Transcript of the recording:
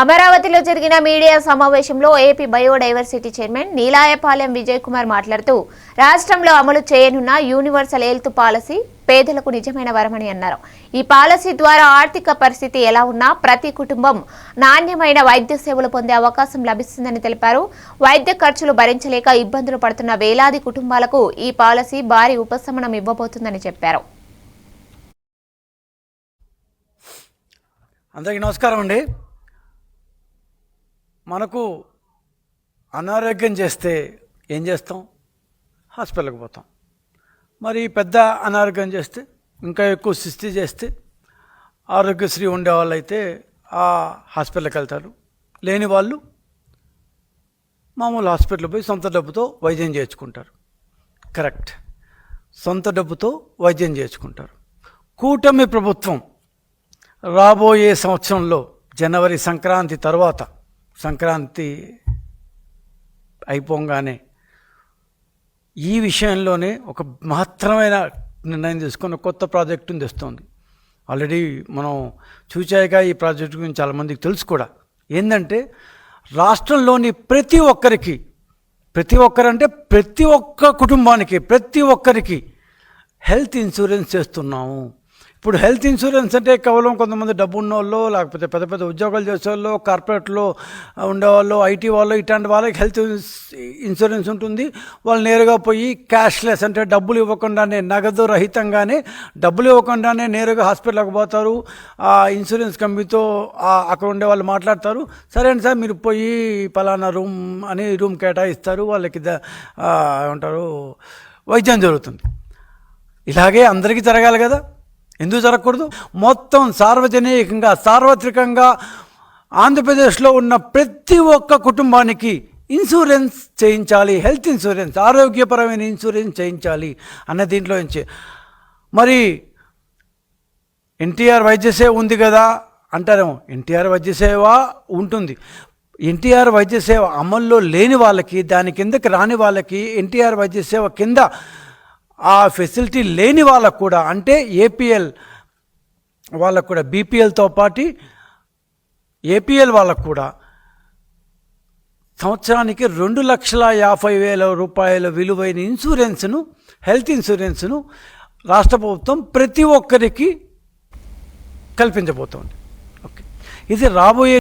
అమరావతిలో జరిగిన మీడియా సమావేశంలో AP biodiversity chairman Neelayapalem Vijay Kumar మాట్లాడుతూ రాష్ట్రంలో అమలు చేయనున్న యూనివర్సల్ హెల్త్ పాలసీ పేదలకు నిజమైన వరమని అన్నారు. ఈ పాలసీ ద్వారా ఆర్థిక పరిస్థితి ఎలా ఉన్నా ప్రతి కుటుంబం నాణ్యమైన వైద్య సేవలు పొందే అవకాశం లభిస్తుందని తెలిపారు. వైద్య ఖర్చులు భరించలేక ఇబ్బందులు పడుతున్న వేలాది కుటుంబాలకు ఈ పాలసీ భారీ ఉపశమనం ఇవ్వబోతుందని చెప్పారు. అందరికీ నమస్కారం అండి. మనకు అనారోగ్యం చేస్తే ఏం చేస్తాం? హాస్పిటల్కి పోతాం. మరి పెద్ద అనారోగ్యం చేస్తే ఇంకా ఎక్కువ సృష్టి చేస్తే ఆరోగ్యశ్రీ ఉండే అయితే ఆ హాస్పిటల్కి వెళ్తారు. లేని వాళ్ళు మామూలు హాస్పిటల్ పోయి సొంత డబ్బుతో వైద్యం చేర్చుకుంటారు కరెక్ట్. సొంత డబ్బుతో వైద్యం చేర్చుకుంటారు కూటమి ప్రభుత్వం రాబోయే సంవత్సరంలో జనవరి సంక్రాంతి తర్వాత సంక్రాంతి అయిపోగానే ఈ విషయంలోనే ఒక మహత్తరమైన నిర్ణయం తీసుకొని కొత్త ప్రాజెక్టును తెస్తోంది. ఆల్రెడీ మనం చూచాక ఈ ప్రాజెక్టు గురించి చాలామందికి తెలుసు కూడా. ఏంటంటే రాష్ట్రంలోని ప్రతి ఒక్కరికి ప్రతి ఒక్కరంటే ప్రతి ఒక్క కుటుంబానికి ప్రతి ఒక్కరికి హెల్త్ ఇన్సూరెన్స్ చేస్తున్నాము. ఇప్పుడు హెల్త్ ఇన్సూరెన్స్ అంటే కేవలం కొంతమంది డబ్బు ఉన్నోళ్ళు లేకపోతే పెద్ద పెద్ద ఉద్యోగాలు చేసేవాళ్ళు కార్పొరేట్లో ఉండేవాళ్ళు ఐటీ వాళ్ళు ఇట్లాంటి వాళ్ళకి హెల్త్ ఇన్సూరెన్స్ ఉంటుంది. వాళ్ళు నేరుగా పోయి క్యాష్లెస్ అంటే డబ్బులు ఇవ్వకుండానే నగదు రహితంగానే డబ్బులు ఇవ్వకుండానే నేరుగా హాస్పిటల్కి పోతారు. ఆ ఇన్సూరెన్స్ కంపెనీతో అక్కడ ఉండే వాళ్ళు మాట్లాడతారు. సరే అండి సార్ మీరు పోయి పలానా రూమ్ అని రూమ్ కేటాయిస్తారు. వాళ్ళకి ఏమంటారు వైద్యం జరుగుతుంది. ఇలాగే అందరికీ జరగాలి కదా? ఎందుకు జరగకూడదు? మొత్తం సార్వజనికంగా సార్వత్రికంగా ఆంధ్రప్రదేశ్లో ఉన్న ప్రతి ఒక్క కుటుంబానికి ఇన్సూరెన్స్ చేయించాలి హెల్త్ ఇన్సూరెన్స్ ఆరోగ్యపరమైన ఇన్సూరెన్స్ చేయించాలి అన్న దీంట్లో నుంచి. మరి ఎన్టీఆర్ వైద్య సేవ ఉంది కదా అంటారేమో. ఎన్టీఆర్ వైద్య సేవ ఉంటుంది. ఎన్టీఆర్ వైద్య సేవ అమల్లో లేని వాళ్ళకి దాని కిందకి రాని వాళ్ళకి ఎన్టీఆర్ వైద్య సేవ కింద ఆ ఫెసిలిటీ లేని వాళ్ళకు కూడా అంటే ఏపీఎల్ వాళ్ళకు కూడా బీపీఎల్తో పాటు ఏపీఎల్ వాళ్ళకు కూడా సంవత్సరానికి రెండు లక్షల యాభై వేల రూపాయల విలువైన ఇన్సూరెన్స్ను హెల్త్ ఇన్సూరెన్స్ను రాష్ట్ర ప్రభుత్వం ప్రతి ఒక్కరికి కల్పించబోతోంది. ఓకే. ఇది రాబోయే